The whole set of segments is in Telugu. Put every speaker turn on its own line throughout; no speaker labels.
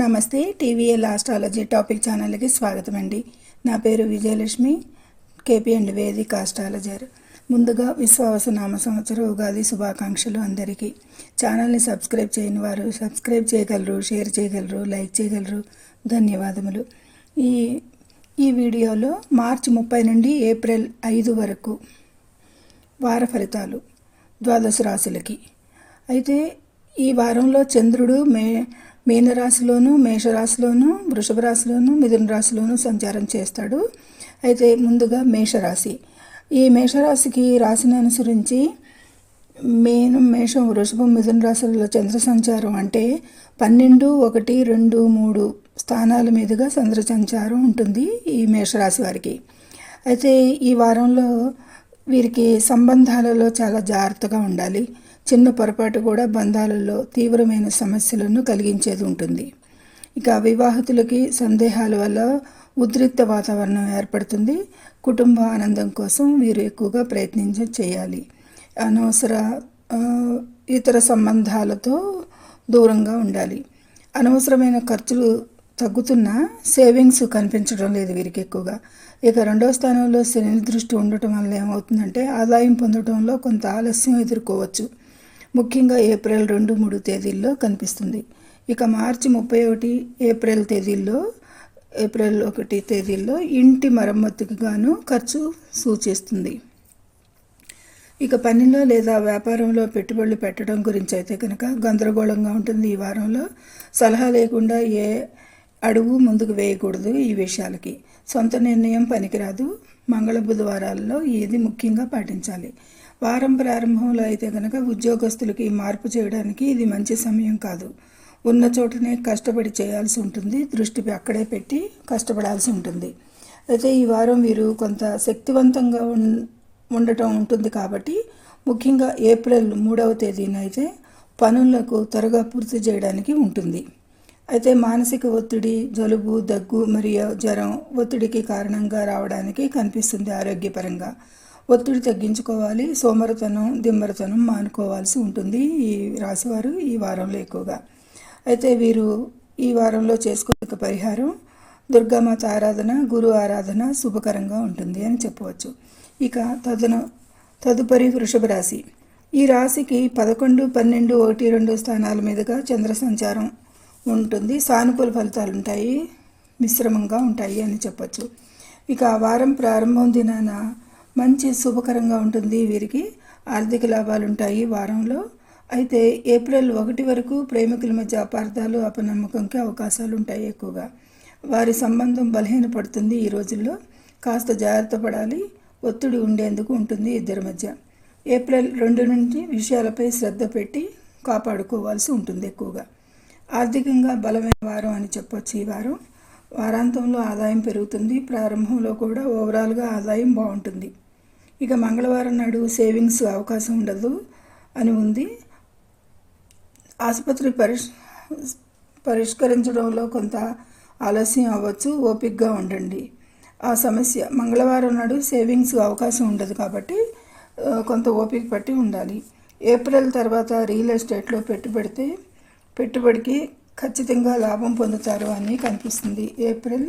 నమస్తే టీవీఎల్ ఆస్ట్రాలజీ టాపిక్ ఛానల్కి స్వాగతం అండి నా పేరు Vijayalakshmi KP and Vedic astrologer. ముందుగా విశ్వావస నామ సంవత్సర ఉగాది శుభాకాంక్షలు అందరికీ. ఛానల్ని సబ్స్క్రైబ్ చేయని వారు సబ్స్క్రైబ్ చేయగలరు షేర్ చేయగలరు లైక్ చేయగలరు. ధన్యవాదములు. ఈ ఈ వీడియోలో మార్చి ముప్పై నుండి ఏప్రిల్ ఐదు వరకు వార ఫలితాలు ద్వాదశ రాశులకి. అయితే ఈ వారంలో చంద్రుడు మే మీనరాశిలోను మేషరాశిలోను వృషభ రాశిలోను మిథున రాశిలోను సంచారం చేస్తాడు. అయితే ముందుగా మేషరాశి. ఈ మేషరాశికి రాశిని అనుసరించి మేనం మేషం వృషభం మిథున రాశులలో చంద్ర సంచారం అంటే పన్నెండు ఒకటి రెండు మూడు స్థానాల మీదుగా చంద్ర సంచారం ఉంటుంది ఈ మేషరాశి వారికి. అయితే ఈ వారంలో వీరికి సంబంధాలలో చాలా జాగ్రత్తగా ఉండాలి. చిన్న పొరపాటు కూడా బంధాలలో తీవ్రమైన సమస్యలను కలిగించేది ఉంటుంది. ఇక వివాహితులకి సందేహాల వల్ల ఉద్రిక్త వాతావరణం ఏర్పడుతుంది. కుటుంబ ఆనందం కోసం వీరు ఎక్కువగా ప్రయత్నించ చేయాలి. అనవసర ఇతర సంబంధాలతో దూరంగా ఉండాలి. అనవసరమైన ఖర్చులు తగ్గుతున్నా సేవింగ్స్ కనిపించడం లేదు వీరికి ఎక్కువగా. ఇక రెండో స్థానంలో శని దృష్టి ఉండటం వల్ల ఏమవుతుందంటే ఆదాయం పొందడంలో కొంత ఆలస్యం ఎదుర్కోవచ్చు. ముఖ్యంగా ఏప్రిల్ రెండు మూడు తేదీల్లో కనిపిస్తుంది. ఇక మార్చి ముప్పై ఒకటి ఏప్రిల్ తేదీల్లో ఏప్రిల్ ఒకటి తేదీల్లో ఇంటి మరమ్మతుకు గాను ఖర్చు సూచిస్తుంది. ఇక పనిలో లేదా వ్యాపారంలో పెట్టుబడులు పెట్టడం గురించి అయితే కనుక గందరగోళంగా ఉంటుంది. ఈ వారంలో సలహా లేకుండా ఏ అడుగు ముందుకు వేయకూడదు ఈ విషయాలకి. సొంత నిర్ణయం పనికిరాదు. మంగళ బుధవారాల్లో ఇది ముఖ్యంగా పాటించాలి? వారం ప్రారంభంలో అయితే కనుక ఉద్యోగస్తులకి మార్పు చేయడానికి ఇది మంచి సమయం కాదు. ఉన్న చోటనే కష్టపడి చేయాల్సి ఉంటుంది. దృష్టి అక్కడే పెట్టి కష్టపడాల్సి ఉంటుంది. అయితే ఈ వారం వీరు కొంత శక్తివంతంగా ఉండటం ఉంటుంది కాబట్టి ముఖ్యంగా ఏప్రిల్ మూడవ తేదీన అయితే పనులకు త్వరగా పూర్తి చేయడానికి ఉంటుంది. అయితే మానసిక ఒత్తిడి జలుబు దగ్గు మరియు జ్వరం ఒత్తిడికి కారణంగా రావడానికి కనిపిస్తుంది ఆరోగ్యపరంగా. ఒత్తిడి తగ్గించుకోవాలి సోమరతనం దిమ్మరతనం మానుకోవాల్సి ఉంటుంది ఈ రాశివారు ఈ వారంలో ఎక్కువగా. అయితే వీరు ఈ వారంలో చేసుకునే పరిహారం దుర్గామాత ఆరాధన గురు ఆరాధన శుభకరంగా ఉంటుంది అని చెప్పవచ్చు. ఇక తదన తదుపరి వృషభ రాశి. ఈ రాశికి పదకొండు పన్నెండు ఒకటి రెండు స్థానాల మీదుగా చంద్ర సంచారం ఉంటుంది. సానుకూల ఫలితాలు ఉంటాయి మిశ్రమంగా ఉంటాయి అని చెప్పచ్చు. ఇక ఆ వారం ప్రారంభం దినాన మంచి శుభకరంగా ఉంటుంది. వీరికి ఆర్థిక లాభాలు ఉంటాయి వారంలో. అయితే ఏప్రిల్ ఒకటి వరకు ప్రేమికుల మధ్య అపార్థాలు అపనమ్మకంకి అవకాశాలు ఉంటాయి ఎక్కువగా. వారి సంబంధం బలహీనపడుతుంది ఈ రోజుల్లో. కాస్త జాగ్రత్త పడాలి. ఒత్తిడి ఉండేందుకు ఉంటుంది ఇద్దరి మధ్య. ఏప్రిల్ రెండు నుండి విషయాలపై శ్రద్ధ పెట్టి కాపాడుకోవాల్సి ఉంటుంది ఎక్కువగా. ఆర్థికంగా బలమైన వారం అని చెప్పొచ్చు ఈ వారం. వారాంతంలో ఆదాయం పెరుగుతుంది. ప్రారంభంలో కూడా ఓవరాల్గా ఆదాయం బాగుంటుంది. ఇక మంగళవారం నాడు సేవింగ్స్ అవకాశం ఉండదు అని ఉంది. ఆసుపత్రి పరిష్ పరిష్కరించడంలో కొంత ఆలస్యం అవ్వచ్చు ఓపిక్గా ఉండండి. ఆ సమస్య మంగళవారం నాడు సేవింగ్స్ అవకాశం ఉండదు కాబట్టి కొంత ఓపిక పట్టి ఉండాలి. ఏప్రిల్ తర్వాత రియల్ ఎస్టేట్లో పెట్టుబడితే పెట్టుబడికి ఖచ్చితంగా లాభం పొందుతారు అని కనిపిస్తుంది. ఏప్రిల్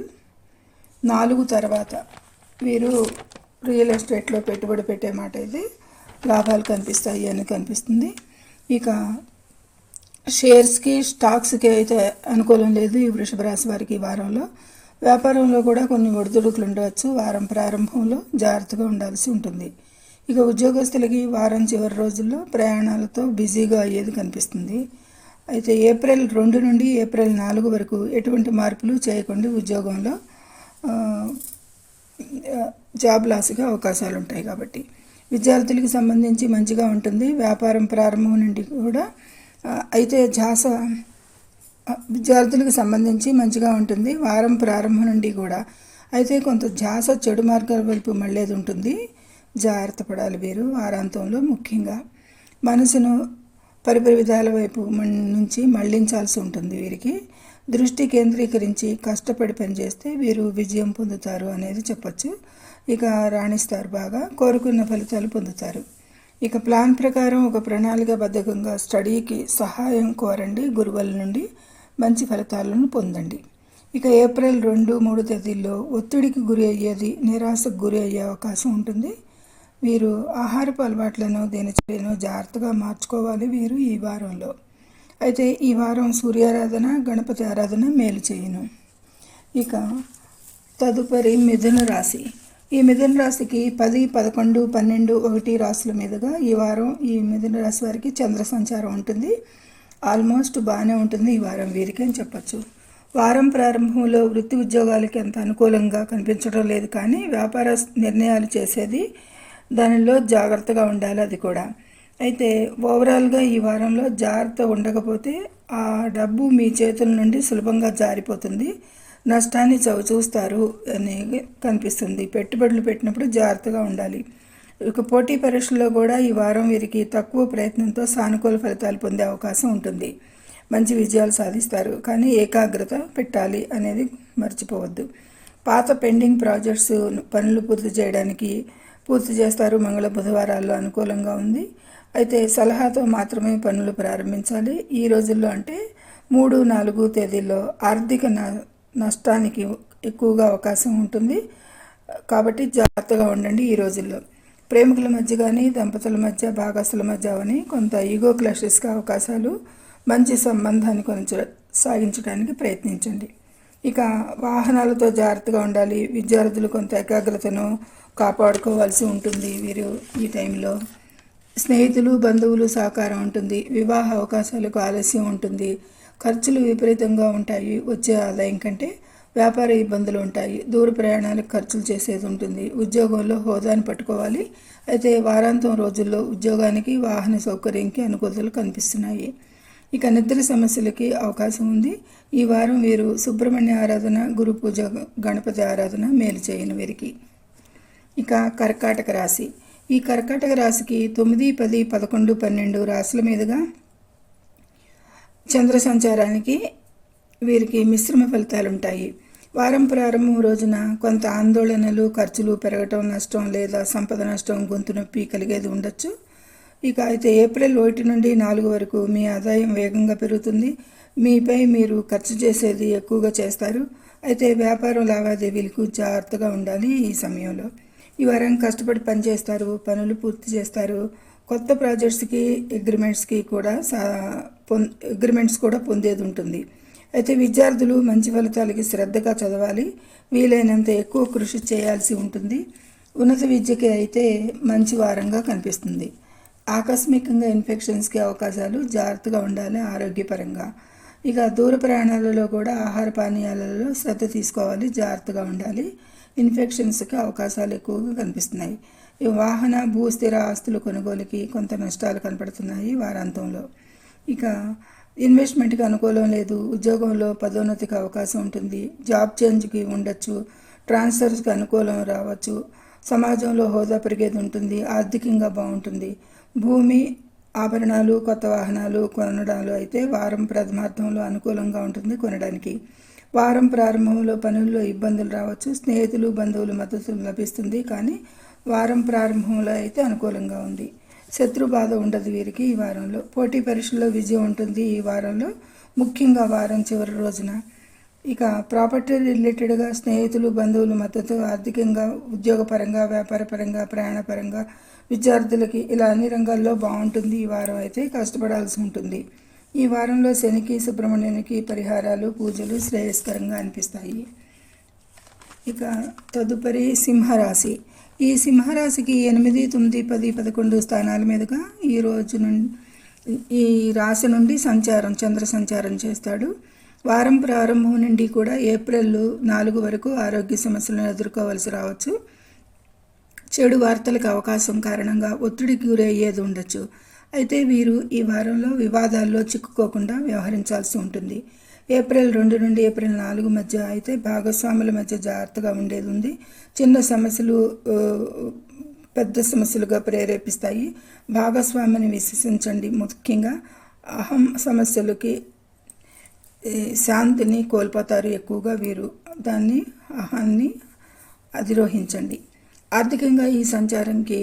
నాలుగు తర్వాత వీరు రియల్ ఎస్టేట్లో పెట్టుబడి పెట్టే మాట ఇది. లాభాలు కనిపిస్తాయి అని కనిపిస్తుంది. ఇక షేర్స్కి స్టాక్స్కి అయితే అనుకూలం లేదు ఈ వృషభ రాశి వారికి ఈ వారంలో. వ్యాపారంలో కూడా కొన్ని ఒడిదుడుకులు ఉండవచ్చు. వారం ప్రారంభంలో జాగ్రత్తగా ఉండాల్సి ఉంటుంది. ఇక ఉద్యోగస్తులకి వారం చివరి రోజుల్లో ప్రయాణాలతో బిజీగా అయ్యేది కనిపిస్తుంది. అయితే ఏప్రిల్ రెండు నుండి ఏప్రిల్ నాలుగు వరకు ఎటువంటి మార్పులు చేయకుండా ఉద్యోగంలో జాబ్ లాస్గా అవకాశాలు ఉంటాయి కాబట్టి. విద్యార్థులకు సంబంధించి మంచిగా ఉంటుంది. వ్యాపారం ప్రారంభం నుండి కూడా అయితే ఝాస విద్యార్థులకు సంబంధించి మంచిగా ఉంటుంది. వారం ప్రారంభం నుండి కూడా. అయితే కొంత ఝాస చెడు మార్గాల వైపు మళ్ళేది ఉంటుంది. జాగ్రత్త పడాలి వీరు వారాంతంలో ముఖ్యంగా. మనసును పరిపరి విధాల వైపు నుంచి మళ్ళించాల్సి ఉంటుంది వీరికి. దృష్టి కేంద్రీకరించి కష్టపడి పనిచేస్తే వీరు విజయం పొందుతారు అనేది చెప్పచ్చు. ఇక రాణిస్తారు బాగా కోరుకున్న ఫలితాలు పొందుతారు. ఇక ప్లాన్ ప్రకారం ఒక ప్రణాళిక బద్ధకంగా స్టడీకి సహాయం కోరండి గురువుల నుండి మంచి ఫలితాలను పొందండి. ఇక ఏప్రిల్ రెండు మూడు తేదీల్లో ఒత్తిడికి గురి అయ్యేది నిరాశకు గురి అయ్యే అవకాశం ఉంటుంది. వీరు ఆహారపు అలవాట్లను దినచర్యను జాగ్రత్తగా మార్చుకోవాలి వీరు ఈ వారంలో. అయితే ఈ వారం సూర్యారాధన గణపతి ఆరాధన మేలు చేయును. ఇక తదుపరి మిథున రాశి. ఈ మిథున రాశికి పది పదకొండు పన్నెండు ఒకటి రాశుల మీదుగా ఈ వారం ఈ మిథున రాశి వారికి చంద్ర సంచారం ఉంటుంది. ఆల్మోస్ట్ బాగానే ఉంటుంది ఈ వారం వీరికి అని చెప్పచ్చు. వారం ప్రారంభంలో వృత్తి ఉద్యోగాలకి అంత అనుకూలంగా కనిపించడం లేదు కానీ వ్యాపార నిర్ణయాలు చేసేది దానిలో జాగ్రత్తగా ఉండాలి అది కూడా. అయితే ఓవరాల్గా ఈ వారంలో జాగ్రత్త ఉండకపోతే ఆ డబ్బు మీ చేతుల నుండి సులభంగా జారిపోతుంది. నష్టాన్ని చవి చూస్తారు అని కనిపిస్తుంది. పెట్టుబడులు పెట్టినప్పుడు జాగ్రత్తగా ఉండాలి. ఇక పోటీ పరీక్షల్లో కూడా ఈ వారం వీరికి తక్కువ ప్రయత్నంతో సానుకూల ఫలితాలు పొందే అవకాశం ఉంటుంది. మంచి విజయాలు సాధిస్తారు. కానీ ఏకాగ్రత పెట్టాలి అనేది మర్చిపోవద్దు. పాత పెండింగ్ ప్రాజెక్ట్స్ పనులు పూర్తి చేయడానికి పూర్తి చేస్తారు. మంగళ బుధవారాల్లో అనుకూలంగా ఉంది. అయితే సలహాతో మాత్రమే పనులు ప్రారంభించాలి. ఈ రోజుల్లో అంటే మూడు నాలుగు తేదీల్లో ఆర్థిక నష్టానికి ఎక్కువగా అవకాశం ఉంటుంది. కాబట్టి జాగ్రత్తగా ఉండండి ఈ రోజుల్లో. ప్రేమికుల మధ్య కానీ దంపతుల మధ్య భాగస్తుల మధ్య అని కొంత ఈగో క్లాషెస్కి అవకాశాలు మంచి సంబంధాన్ని కొంచెం సాగించడానికి ప్రయత్నించండి. ఇక వాహనాలతో జాగ్రత్తగా ఉండాలి. విద్యార్థులు కొంత ఏకాగ్రతను కాపాడుకోవాల్సి ఉంటుంది వీరు ఈ టైంలో. స్నేహితులు బంధువులు సహకారం ఉంటుంది. వివాహ అవకాశాలకు ఆలస్యం ఉంటుంది. ఖర్చులు విపరీతంగా ఉంటాయి. వచ్చే ఆదాయం కంటే వ్యాపార ఇబ్బందులు ఉంటాయి. దూర ప్రయాణాలకు ఖర్చులు చేసేది ఉంటుంది. ఉద్యోగంలో హోదాని పట్టుకోవాలి. అయితే వారాంతం రోజుల్లో ఉద్యోగానికి వాహన సౌకర్యంకి అనుకూలతలు కనిపిస్తున్నాయి. ఇక నిద్ర సమస్యలకి అవకాశం ఉంది. ఈ వారం వీరు సుబ్రహ్మణ్య ఆరాధన గురు పూజ గణపతి ఆరాధన మేలు చేయని వీరికి. ఇక కర్కాటక రాశి. ఈ కర్కాటక రాశికి తొమ్మిది పది పదకొండు పన్నెండు రాశుల మీదుగా చంద్ర సంచారానికి వీరికి మిశ్రమ ఫలితాలు ఉంటాయి వారం ప్రారంభం రోజున కొంత ఆందోళనలు ఖర్చులు పెరగటం నష్టం లేదా సంపద నష్టం గొంతు నొప్పి కలిగేది ఉండొచ్చు. ఇక అయితే ఏప్రిల్ ఒకటి నుండి నాలుగు వరకు మీ ఆదాయం వేగంగా పెరుగుతుంది. మీపై మీరు ఖర్చు చేసేది ఎక్కువగా చేస్తారు. అయితే వ్యాపారం లావాదేవీలకు జాగ్రత్తగా ఉండాలి ఈ సమయంలో. ఈ వారం కష్టపడి పనిచేస్తారు పనులు పూర్తి చేస్తారు. కొత్త ప్రాజెక్ట్స్కి అగ్రిమెంట్స్కి కూడా సా పొం అగ్రిమెంట్స్ కూడా పొందేది ఉంటుంది. అయితే విద్యార్థులు మంచి ఫలితాలకి శ్రద్ధగా చదవాలి. వీలైనంత ఎక్కువ కృషి చేయాల్సి ఉంటుంది. ఉన్నత విద్యకి అయితే మంచి వారంగా కనిపిస్తుంది. ఆకస్మికంగా ఇన్ఫెక్షన్స్కి అవకాశాలు జాగ్రత్తగా ఉండాలి ఆరోగ్యపరంగా. ఇక దూర ప్రయాణాలలో కూడా ఆహార పానీయాలలో శ్రద్ధ తీసుకోవాలి జాగ్రత్తగా ఉండాలి. ఇన్ఫెక్షన్స్కి అవకాశాలు ఎక్కువగా కనిపిస్తున్నాయి. ఈ వాహన భూ స్థిర ఆస్తుల కొనుగోలుకి కొంత నష్టాలు కనపడుతున్నాయి వారాంతంలో. ఇక ఇన్వెస్ట్మెంట్కి అనుకూలం లేదు. ఉద్యోగంలో పదోన్నతికి అవకాశం ఉంటుంది. జాబ్ చేంజ్కి ఉండొచ్చు. ట్రాన్స్ఫర్స్కి అనుకూలం రావచ్చు. సమాజంలో హోదా పెరిగేది ఉంటుంది. ఆర్థికంగా బాగుంటుంది. భూమి ఆభరణాలు కొత్త వాహనాలు కొనడంలో అయితే వారం ప్రథమార్థంలో అనుకూలంగా ఉంటుంది కొనడానికి. వారం ప్రారంభంలో పనుల్లో ఇబ్బందులు రావచ్చు స్నేహితులు బంధువుల మద్దతు లభిస్తుంది. కానీ వారం ప్రారంభంలో అయితే అనుకూలంగా ఉంది. శత్రు బాధ ఉండదు వీరికి ఈ వారంలో. పోటీ పరీక్షల్లో విజయం ఉంటుంది ఈ వారంలో. ముఖ్యంగా వారం చివరి రోజున. ఇక ప్రాపర్టీ రిలేటెడ్గా స్నేహితులు బంధువులు మద్దతు ఆర్థికంగా ఉద్యోగపరంగా వ్యాపారపరంగా ప్రయాణపరంగా విద్యార్థులకి ఇలా అన్ని రంగాల్లో బాగుంటుంది. ఈ వారం అయితే కష్టపడాల్సి ఉంటుంది. ఈ వారంలో శనికి సుబ్రహ్మణ్యునికి పరిహారాలు పూజలు శ్రేయస్కరంగా అనిపిస్తాయి. ఇక తదుపరి సింహరాశి. ఈ సింహరాశికి ఎనిమిది తొమ్మిది పది పదకొండు స్థానాల మీదుగా ఈ రోజు నుండి ఈ రాశి నుండి సంచారం చంద్ర సంచారం చేస్తాడు. వారం ప్రారంభం నుండి కూడా ఏప్రిల్ నాలుగు వరకు ఆరోగ్య సమస్యలను ఎదుర్కోవాల్సి రావచ్చు. చెడు వార్తలకు అవకాశం కారణంగా ఒత్తిడికి గురయ్యేది ఉండొచ్చు. అయితే వీరు ఈ వారంలో వివాదాల్లో చిక్కుకోకుండా వ్యవహరించాల్సి ఉంటుంది. ఏప్రిల్ రెండు నుండి ఏప్రిల్ నాలుగు మధ్య అయితే భాగస్వాముల మధ్య జాగ్రత్తగా ఉండేది ఉంది. చిన్న సమస్యలు పెద్ద సమస్యలుగా ప్రేరేపిస్తాయి. భాగస్వామిని విశ్వసించండి. ముఖ్యంగా అహం సమస్యలకి శాంతిని కోల్పోతారు ఎక్కువగా వీరు. దాన్ని అహాన్ని అధిరోహించండి. ఆర్థికంగా ఈ సంచారంకి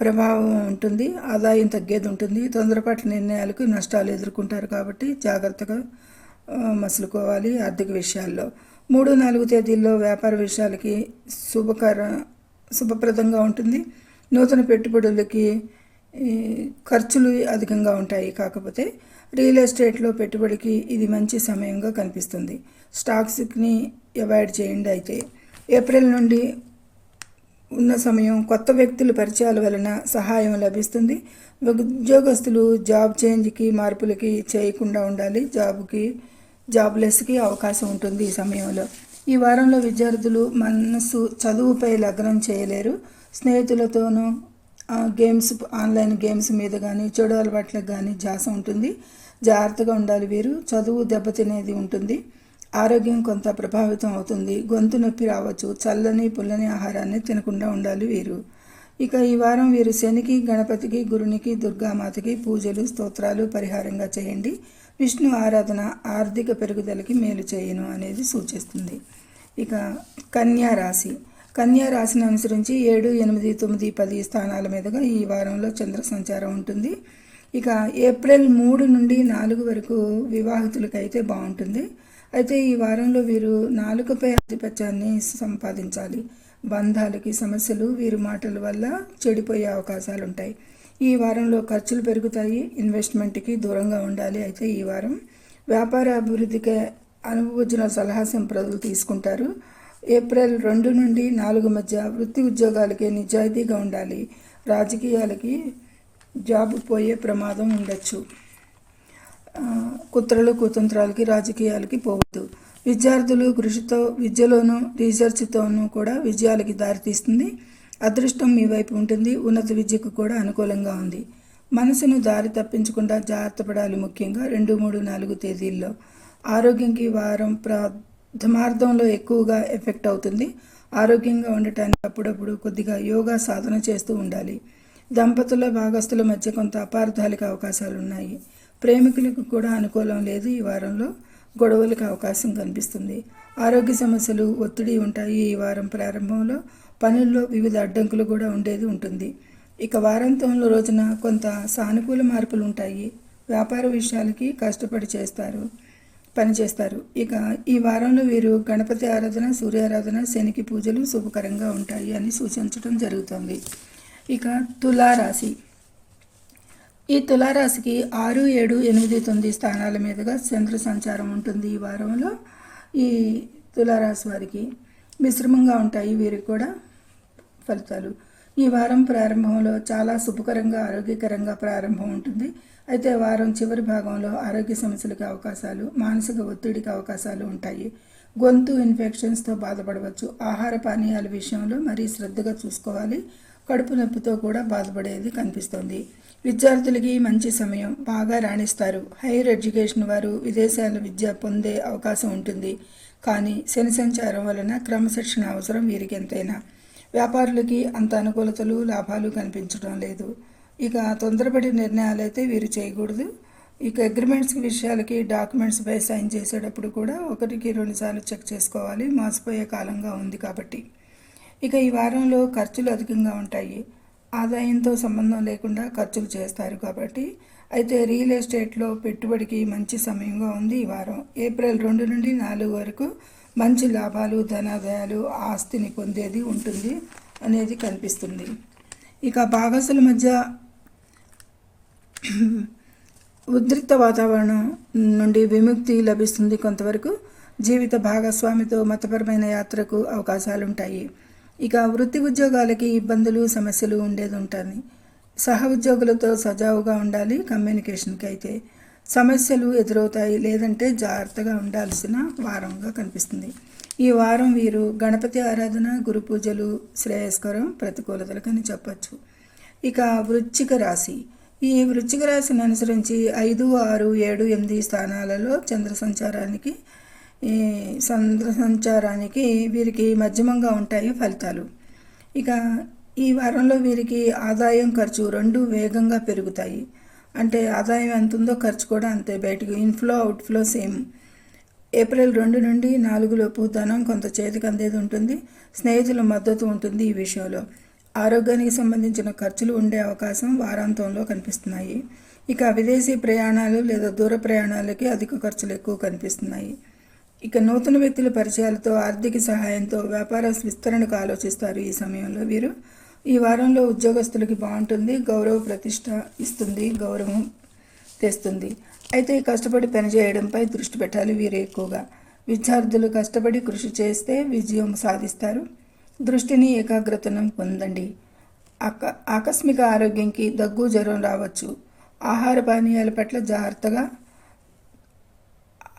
ప్రభావం ఉంటుంది ఆదాయం తగ్గేది ఉంటుంది. తొందరపాటు నిర్ణయాలకు నష్టాలు ఎదుర్కొంటారు కాబట్టి జాగ్రత్తగా మసులుకోవాలి ఆర్థిక విషయాల్లో. మూడు నాలుగు తేదీల్లో వ్యాపార విషయాలకి శుభకర శుభప్రదంగా ఉంటుంది. నూతన పెట్టుబడులకి ఖర్చులు అధికంగా ఉంటాయి. కాకపోతే రియల్ ఎస్టేట్లో పెట్టుబడికి ఇది మంచి సమయంగా కనిపిస్తుంది. స్టాక్స్ని అవాయిడ్ చేయండి అయితే. ఏప్రిల్ నుండి ఉన్న సమయం కొత్త వ్యక్తుల పరిచయాల వలన సహాయం లభిస్తుంది. ఉద్యోగస్తులు జాబ్ చేంజ్కి మార్పులకి చేయకుండా ఉండాలి. జాబ్కి జాబ్లెస్కి అవకాశం ఉంటుంది ఈ సమయంలో. ఈ వారంలో విద్యార్థులు మనసు చదువుపై లగ్నం చేయలేరు. స్నేహితులతోనూ గేమ్స్ ఆన్లైన్ గేమ్స్ మీద కానీ చెడు అలవాట్లకు కానీ ధ్యాస ఉంటుంది. జాగ్రత్తగా ఉండాలి వీరు. చదువు దెబ్బతినేది ఉంటుంది. ఆరోగ్యం కొంత ప్రభావితం అవుతుంది. గొంతు నొప్పి రావచ్చు. చల్లని పుల్లని ఆహారాన్ని తినకుండా ఉండాలి వీరు. ఇక ఈ వారం వీరు శనికి గణపతికి గురునికి దుర్గామాతకి పూజలు స్తోత్రాలు పరిహారంగా చేయండి. విష్ణు ఆరాధన ఆర్థిక పెరుగుదలకి మేలు చేయను అనేది సూచిస్తుంది. ఇక కన్యా రాశి. కన్యా రాశిని అనుసరించి ఏడు ఎనిమిది తొమ్మిది పది స్థానాల మీదుగా ఈ వారంలో చంద్ర సంచారం ఉంటుంది. ఇక ఏప్రిల్ మూడు నుండి నాలుగు వరకు వివాహితులకైతే బాగుంటుంది. అయితే ఈ వారంలో వీరు నాలుకపై ఆధిపత్యాన్ని సంపాదించాలి. బంధాలకి సమస్యలు వీరి మాటల వల్ల చెడిపోయే అవకాశాలు ఉంటాయి ఈ వారంలో ఖర్చులు పెరుగుతాయి ఇన్వెస్ట్మెంట్కి దూరంగా ఉండాలి. అయితే ఈ వారం వ్యాపార అభివృద్ధికి అనుభవజన సలహా సంప్రదలు తీసుకుంటారు. ఏప్రిల్ రెండు నుండి నాలుగు మధ్య వృత్తి ఉద్యోగాలకి నిజాయితీగా ఉండాలి. రాజకీయాలకి జాబ్ పోయే ప్రమాదం ఉండొచ్చు. కుత్రలు కుతంత్రాలకి రాజకీయాలకి పోవద్దు. విద్యార్థులు కృషితో విద్యలోనూ రీసెర్చ్తోనూ కూడా విజయాలకి దారితీస్తుంది. అదృష్టం మీ వైపు ఉంటుంది. ఉన్నత విద్యకు కూడా అనుకూలంగా ఉంది. మనసును దారి తప్పించకుండా జాగ్రత్త పడాలి ముఖ్యంగా రెండు మూడు నాలుగు తేదీల్లో. ఆరోగ్యంకి వారం ప్రథమార్థంలో ఎక్కువగా ఎఫెక్ట్ అవుతుంది. ఆరోగ్యంగా ఉండటానికి అప్పుడప్పుడు కొద్దిగా యోగా సాధన చేస్తూ ఉండాలి. దంపతుల భాగస్తుల మధ్య కొంత అపార్థాలకు అవకాశాలు ఉన్నాయి ప్రేమికులకు కూడా అనుకూలం లేదు ఈ వారంలో. గొడవలకు అవకాశం కనిపిస్తుంది. ఆరోగ్య సమస్యలు ఒత్తిడి ఉంటాయి ఈ వారం ప్రారంభంలో. పనుల్లో వివిధ అడ్డంకులు కూడా ఉండేది ఉంటుంది. ఇక వారాంతంలో రోజున కొంత సానుకూల మార్పులు ఉంటాయి. వ్యాపార విషయాలకి కష్టపడి చేస్తారు పనిచేస్తారు ఇక ఈ వారంలో వీరు గణపతి ఆరాధన సూర్యారాధన శనికి పూజలు శుభకరంగా ఉంటాయి అని సూచించడం జరుగుతుంది. ఇక తులారాశి. ఈ తులారాశికి ఆరు ఏడు ఎనిమిది తొమ్మిది స్థానాల మీదుగా చంద్ర సంచారం ఉంటుంది ఈ వారంలో. ఈ తులారాశి వారికి మిశ్రమంగా ఉంటాయి. వీరికి కూడా ఫలితాలు. ఈ వారం ప్రారంభంలో చాలా శుభకరంగా ఆరోగ్యకరంగా ప్రారంభం ఉంటుంది. అయితే వారం చివరి భాగంలో ఆరోగ్య సమస్యలకు అవకాశాలు మానసిక ఒత్తిడికి అవకాశాలు ఉంటాయి. గొంతు ఇన్ఫెక్షన్స్తో బాధపడవచ్చు. ఆహార పానీయాల విషయంలో మరీ శ్రద్ధగా చూసుకోవాలి. కడుపు నొప్పితో కూడా బాధపడేది కనిపిస్తుంది. విద్యార్థులకి మంచి సమయం బాగా రాణిస్తారు. హైయర్ ఎడ్యుకేషన్ వారు విదేశాల విద్య పొందే అవకాశం ఉంటుంది. కానీ శని సంచారం వలన క్రమశిక్షణ అవసరం వీరికి ఎంతైనా. వ్యాపారులకి అంత అనుకూలతలు లాభాలు కనిపించడం లేదు. ఇక తొందరపడి నిర్ణయాలు అయితే వీరు చేయకూడదు. ఇక అగ్రిమెంట్స్ విషయాలకి డాక్యుమెంట్స్పై సైన్ చేసేటప్పుడు కూడా ఒకటికి రెండుసార్లు చెక్ చేసుకోవాలి. మోసపోయే కాలంగా ఉంది కాబట్టి. ఇక ఈ వారంలో ఖర్చులు అధికంగా ఉంటాయి. ఆదాయంతో సంబంధం లేకుండా ఖర్చులు చేస్తారు కాబట్టి అయితే రియల్ ఎస్టేట్లో పెట్టుబడికి మంచి సమయంగా ఉంది ఈ వారం. ఏప్రిల్ రెండు నుండి నాలుగు వరకు మంచి లాభాలు ధనాదాయాలు ఆస్తిని పొందేది ఉంటుంది అనేది కనిపిస్తుంది. ఇక భాగస్తుల మధ్య ఉద్రిక్త వాతావరణం నుండి విముక్తి లభిస్తుంది కొంతవరకు. జీవిత భాగస్వామితో మతపరమైన యాత్రకు అవకాశాలు ఉంటాయి ఇక వృత్తి ఉద్యోగాలకి ఇబ్బందులు సమస్యలు ఉండేది ఉంటుంది సహ ఉద్యోగులతో సజావుగా ఉండాలి కమ్యూనికేషన్కి అయితే. సమస్యలు ఎదురవుతాయి లేదంటే జాగ్రత్తగా ఉండాల్సిన వారంగా కనిపిస్తుంది. ఈ వారం వీరు గణపతి ఆరాధన గురు పూజలు శ్రేయస్కరం ప్రతికూలతలకని చెప్పచ్చు. ఇక వృచ్చిక రాశి. ఈ వృచ్చిక రాశిని అనుసరించి ఐదు ఆరు ఏడు ఎనిమిది స్థానాలలో చంద్ర సంచారానికి ఈ సంద్ర సంచారానికి వీరికి మధ్యమంగా ఉంటాయి ఫలితాలు. ఇక ఈ వారంలో వీరికి ఆదాయం ఖర్చు రెండు వేగంగా పెరుగుతాయి. అంటే ఆదాయం ఎంత ఉందో ఖర్చు కూడా అంతే. బయటకు ఇన్ఫ్లో అవుట్ఫ్లో సేమ్ ఏప్రిల్ రెండు నుండి నాలుగులోపు ధనం కొంత చేతికి అందేది ఉంటుంది. స్నేహితుల మద్దతు ఉంటుంది ఈ విషయంలో. ఆరోగ్యానికి సంబంధించిన ఖర్చులు ఉండే అవకాశం వారాంతంలో కనిపిస్తున్నాయి. ఇక విదేశీ ప్రయాణాలు లేదా దూర ప్రయాణాలకి అధిక ఖర్చులు ఎక్కువ కనిపిస్తున్నాయి. ఇక నూతన వ్యక్తుల పరిచయాలతో ఆర్థిక సహాయంతో వ్యాపార విస్తరణకు ఆలోచిస్తారు ఈ సమయంలో వీరు. ఈ వారంలో ఉద్యోగస్తులకి బాగుంటుంది గౌరవ ప్రతిష్ట ఇస్తుంది గౌరవం తెస్తుంది. అయితే కష్టపడి పనిచేయడంపై దృష్టి పెట్టాలి వీరు ఎక్కువగా. విద్యార్థులు కష్టపడి కృషి చేస్తే విజయం సాధిస్తారు. దృష్టిని ఏకాగ్రతను పొందండి. ఆక ఆకస్మిక ఆరోగ్యంకి దగ్గు జ్వరం రావచ్చు. ఆహార పానీయాల పట్ల జాగ్రత్తగా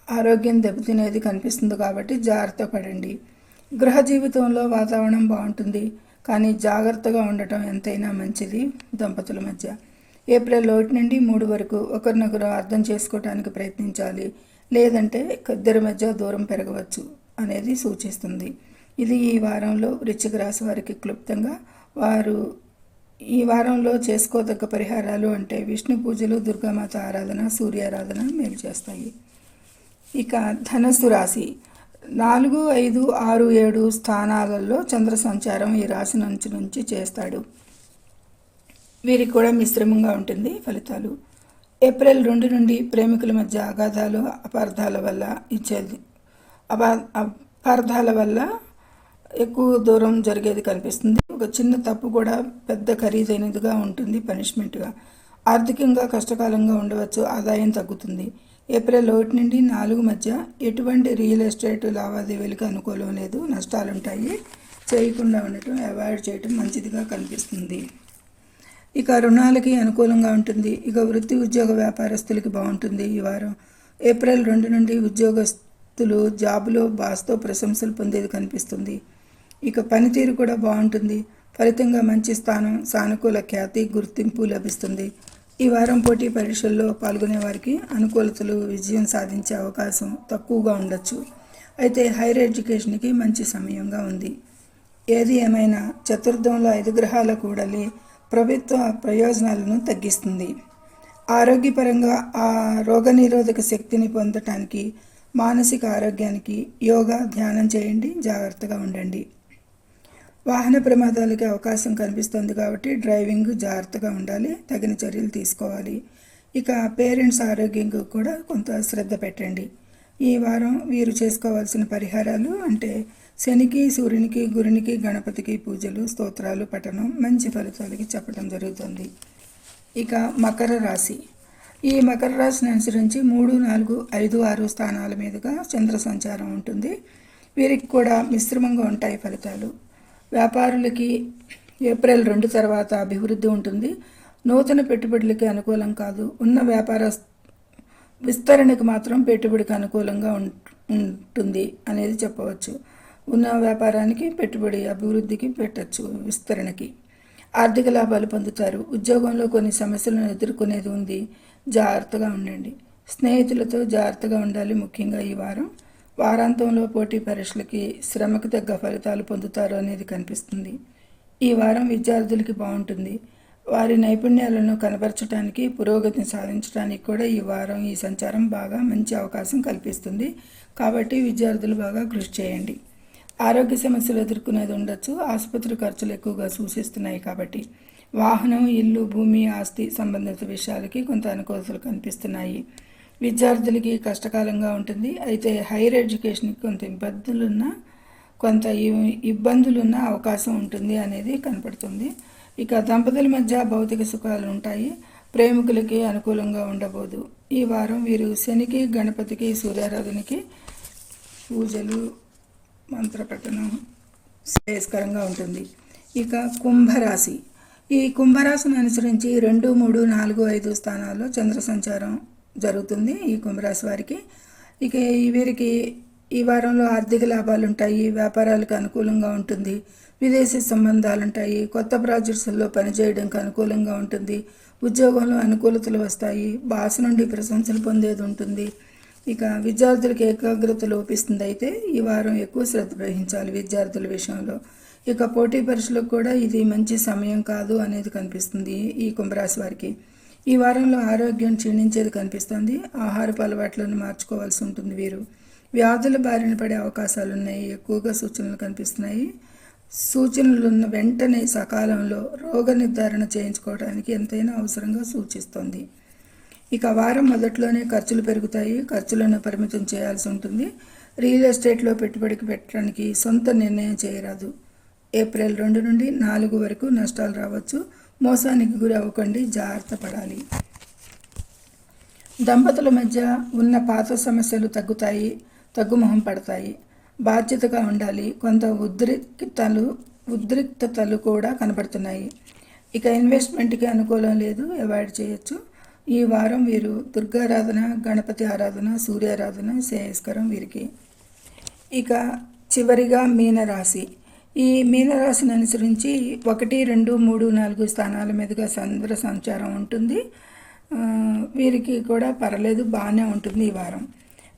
ఆరోగ్యం దెబ్బతినేది కనిపిస్తుంది కాబట్టి జాగ్రత్త పడండి గృహ జీవితంలో వాతావరణం బాగుంటుంది కానీ జాగ్రత్తగా ఉండటం ఎంతైనా మంచిది దంపతుల మధ్య. ఏప్రిల్ ఒకటి నుండి మూడు వరకు ఒకరినొకరు అర్థం చేసుకోవడానికి ప్రయత్నించాలి లేదంటే ఇద్దరి మధ్య దూరం పెరగవచ్చు అనేది సూచిస్తుంది. ఇది ఈ వారంలో వృశ్చిక రాశి వారికి క్లుప్తంగా వారు ఈ వారంలో చేసుకోదగ్గ పరిహారాలు అంటే విష్ణు పూజలు దుర్గామాత ఆరాధన సూర్యారాధన మేలు చేస్తాయి. ఇక ధనస్సు రాశి. నాలుగు ఐదు ఆరు ఏడు స్థానాలలో చంద్ర సంచారం ఈ రాశి నుంచి నుంచి చేస్తాడు. వీరికి కూడా మిశ్రమంగా ఉంటుంది ఫలితాలు. ఏప్రిల్ రెండు నుండి ప్రేమికుల మధ్య అగాధాలు అపార్థాల వల్ల ఇచ్చేది అపా అపార్థాల వల్ల ఎక్కువ దూరం జరిగేది కనిపిస్తుంది. ఒక చిన్న తప్పు కూడా పెద్ద ఖరీదైనదిగా ఉంటుంది పనిష్మెంట్గా. ఆర్థికంగా కష్టకాలంగా ఉండవచ్చు ఆదాయం తగ్గుతుంది. ఏప్రిల్ ఒకటి నుండి నాలుగు మధ్య ఎటువంటి రియల్ ఎస్టేట్ లావాదేవీలకు అనుకూలం లేదు నష్టాలుంటాయి. చేయకుండా ఉండటం అవాయిడ్ చేయటం మంచిదిగా కనిపిస్తుంది. ఇక రుణాలకి అనుకూలంగా ఉంటుంది. ఇక వృత్తి ఉద్యోగ వ్యాపారస్తులకి బాగుంటుంది. ఈ వారం ఏప్రిల్ రెండు నుండి ఉద్యోగస్తులు జాబులో బాస్తో ప్రశంసలు పొందేది కనిపిస్తుంది. ఇక పనితీరు కూడా బాగుంటుంది. ఫలితంగా మంచి స్థానం సానుకూల ఖ్యాతి గుర్తింపు లభిస్తుంది. ఈ వారం పోటీ పరీక్షల్లో పాల్గొనే వారికి అనుకూలతలు విజయం సాధించే అవకాశం తక్కువగా ఉండొచ్చు. అయితే హైయర్ ఎడ్యుకేషన్కి మంచి సమయంగా ఉంది. ఏది ఏమైనా చతుర్థంలో ఐదు గ్రహాల కూడలి ప్రభుత్వ ప్రయోజనాలను తగ్గిస్తుంది. ఆరోగ్యపరంగా ఆ రోగనిరోధక శక్తిని పొందటానికి మానసిక ఆరోగ్యానికి యోగా ధ్యానం చేయండి. జాగ్రత్తగా ఉండండి. వాహన ప్రమాదాలకి అవకాశం కనిపిస్తుంది కాబట్టి డ్రైవింగ్ జాగ్రత్తగా ఉండాలి తగిన చర్యలు తీసుకోవాలి. ఇక పేరెంట్స్ ఆరోగ్యంకి కూడా కొంత శ్రద్ధ పెట్టండి. ఈ వారం వీరు చేసుకోవాల్సిన పరిహారాలు అంటే శనికి సూర్యునికి గురునికి గణపతికి పూజలు స్తోత్రాలు పఠనం మంచి ఫలితాలకి చెప్పడం జరుగుతుంది. ఇక మకర రాశి. ఈ మకర రాశిని అనుసరించి మూడు నాలుగు ఐదు ఆరు స్థానాల మీదుగా చంద్ర సంచారం ఉంటుంది. వీరికి కూడా మిశ్రమంగా ఉంటాయి ఫలితాలు. వ్యాపారులకి ఏప్రిల్ రెండు తర్వాత అభివృద్ధి ఉంటుంది. నూతన పెట్టుబడులకి అనుకూలం కాదు. ఉన్న వ్యాపార విస్తరణకు మాత్రం పెట్టుబడికి అనుకూలంగా ఉంటుంది అనేది చెప్పవచ్చు. ఉన్న వ్యాపారానికి పెట్టుబడి అభివృద్ధికి పెట్టచ్చు విస్తరణకి. ఆర్థిక లాభాలు పొందుతారు. ఉద్యోగంలో కొన్ని సమస్యలను ఎదుర్కొనేది ఉంది. జాగ్రత్తగా ఉండండి. స్నేహితులతో జాగ్రత్తగా ఉండాలి ముఖ్యంగా ఈ వారం. వారాంతంలో పోటీ పరీక్షలకి శ్రమకు తగ్గ ఫలితాలు పొందుతారు అనేది కనిపిస్తుంది. ఈ వారం విద్యార్థులకి బాగుంటుంది. వారి నైపుణ్యాలను కనబరచడానికి పురోగతిని సాధించడానికి కూడా ఈ వారం ఈ సంచారం బాగా మంచి అవకాశం కల్పిస్తుంది. కాబట్టి విద్యార్థులు బాగా కృషి చేయండి. ఆరోగ్య సమస్యలు ఎదుర్కొనేది ఉండొచ్చు. ఆసుపత్రి ఖర్చులు ఎక్కువగా సూచిస్తున్నాయి కాబట్టి. వాహనం ఇల్లు భూమి ఆస్తి సంబంధిత విషయాలకి కొంత అనుకూలతలు కనిపిస్తున్నాయి. విద్యార్థులకి కష్టకాలంగా ఉంటుంది. అయితే హైయర్ ఎడ్యుకేషన్కి కొంత ఇబ్బందులున్న కొంత ఇబ్బందులున్న అవకాశం ఉంటుంది అనేది కనపడుతుంది. ఇక దంపతుల మధ్య భౌతిక సుఖాలు ఉంటాయి. ప్రేమికులకి అనుకూలంగా ఉండబోదు. ఈ వారం వీరు శనికి గణపతికి సూర్యారాధనకి పూజలు మంత్రపఠనం శ్రేయస్కరంగా ఉంటుంది. ఇక కుంభరాశి. ఈ కుంభరాశిని అనుసరించి రెండు మూడు నాలుగు ఐదు స్థానాల్లో చంద్ర సంచారం జరుగుతుంది ఈ కుంభరాశి వారికి. ఇక వీరికి ఈ వారంలో ఆర్థిక లాభాలు ఉంటాయి వ్యాపారాలకు అనుకూలంగా ఉంటుంది విదేశీ సంబంధాలు ఉంటాయి కొత్త ప్రాజెక్ట్స్లో పనిచేయడానికి అనుకూలంగా ఉంటుంది ఉద్యోగంలో అనుకూలతలు వస్తాయి భాష నుండి ప్రశంసలు పొందేది ఉంటుంది. ఇక విద్యార్థులకు ఏకాగ్రత లోపిస్తుంది అయితే ఈ వారం ఎక్కువ శ్రద్ధ వహించాలి విద్యార్థుల విషయంలో. ఇక పోటీ పరీక్షలకు కూడా ఇది మంచి సమయం కాదు అనేది కనిపిస్తుంది ఈ కుంభరాశి వారికి. ఈ వారంలో ఆరోగ్యం క్షీణించేది కనిపిస్తుంది. ఆహారపు అలవాట్లను మార్చుకోవాల్సి ఉంటుంది వీరు. వ్యాధుల బారిన పడే అవకాశాలు ఉన్నాయి ఎక్కువగా సూచనలు కనిపిస్తున్నాయి. సూచనలు ఉన్న వెంటనే సకాలంలో రోగ నిర్ధారణ చేయించుకోవడానికి ఎంతైనా అవసరంగా సూచిస్తుంది. ఇక వారం మొదట్లోనే ఖర్చులు పెరుగుతాయి. ఖర్చులను పరిమితం చేయాల్సి ఉంటుంది. రియల్ ఎస్టేట్లో పెట్టుబడికి పెట్టడానికి సొంత నిర్ణయం చేయరాదు. ఏప్రిల్ రెండు నుండి నాలుగు వరకు నష్టాలు రావచ్చు. మోసానికి గురి అవ్వకండి జాగ్రత్త పడాలి. దంపతుల మధ్య ఉన్న పాత సమస్యలు తగ్గుతాయి తగ్గుముఖం పడతాయి. బాధ్యతగా ఉండాలి. కొంత ఉద్రిక్తలు ఉద్రిక్తతలు కూడా కనబడుతున్నాయి ఇక ఇన్వెస్ట్మెంట్కి అనుకూలం లేదు అవాయిడ్ చేయొచ్చు. ఈ వారం వీరు దుర్గారాధన గణపతి ఆరాధన సూర్యారాధన శ్రేయస్కరం వీరికి. ఇక చివరిగా మీనరాశి. ఈ మీనరాశిని అనుసరించి ఒకటి రెండు మూడు నాలుగు స్థానాల మీదుగా చంద్ర సంచారం ఉంటుంది. వీరికి కూడా పర్లేదు బాగానే ఉంటుంది ఈ వారం.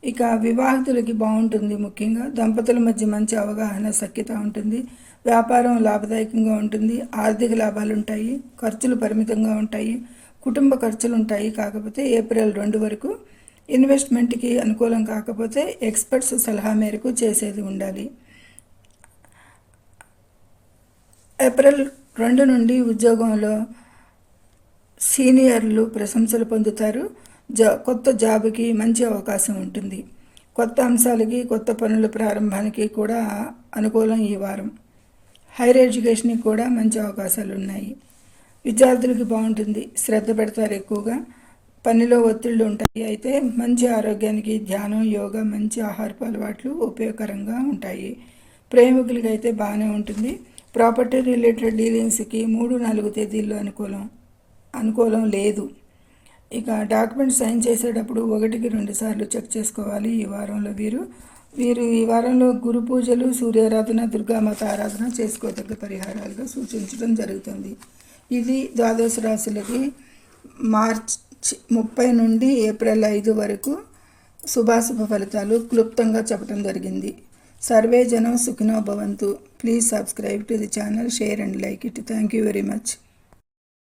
ఇక వివాహితులకి బాగుంటుంది ముఖ్యంగా. దంపతుల మధ్య మంచి అవగాహన సఖ్యత ఉంటుంది. వ్యాపారం లాభదాయకంగా ఉంటుంది. ఆర్థిక లాభాలు ఉంటాయి ఖర్చులు పరిమితంగా ఉంటాయి. కుటుంబ ఖర్చులు ఉంటాయి కాకపోతే ఏప్రిల్ రెండు వరకు ఇన్వెస్ట్మెంట్కి అనుకూలం కాకపోతే ఎక్స్పర్ట్స్ సలహా మేరకు చేసేది ఉండాలి. ఏప్రిల్ రెండు నుండి ఉద్యోగంలో సీనియర్లు ప్రశంసలు పొందుతారు. జా కొత్త జాబ్కి మంచి అవకాశం ఉంటుంది. కొత్త అంశాలకి కొత్త పనుల ప్రారంభానికి కూడా అనుకూలం ఈ వారం. హైయర్ ఎడ్యుకేషన్కి కూడా మంచి అవకాశాలు ఉన్నాయి. విద్యార్థులకి బాగుంటుంది. శ్రద్ధ పెడతారు ఎక్కువగా. పనిలో ఒత్తిళ్ళు ఉంటాయి. అయితే మంచి ఆరోగ్యానికి ధ్యానం యోగా మంచి ఆహారపు అలవాట్లు ఉపయోగకరంగా ఉంటాయి. ప్రేమికులకి అయితే బాగానే ఉంటుంది. ప్రాపర్టీ రిలేటెడ్ డీలింగ్స్కి మూడు నాలుగు తేదీల్లో అనుకూలం అనుకూలం లేదు. ఇక డాక్యుమెంట్ సైన్ చేసేటప్పుడు ఒకటికి రెండు సార్లు చెక్ చేసుకోవాలి ఈ వారంలో వీరు. వీరు ఈ వారంలో గురు పూజలు సూర్యారాధన దుర్గామాత ఆరాధన చేసుకోదగ్గ పరిహారాలుగా సూచించడం జరుగుతుంది. ఇది ద్వాదశ రాశులకి మార్చ్ ముప్పై నుండి ఏప్రిల్ ఐదు వరకు శుభాశుభ ఫలితాలు క్లుప్తంగా చెప్పడం జరిగింది. సర్వే జనం సుఖినో భవంతు. Please subscribe to the channel, share and like it. Thank you very much.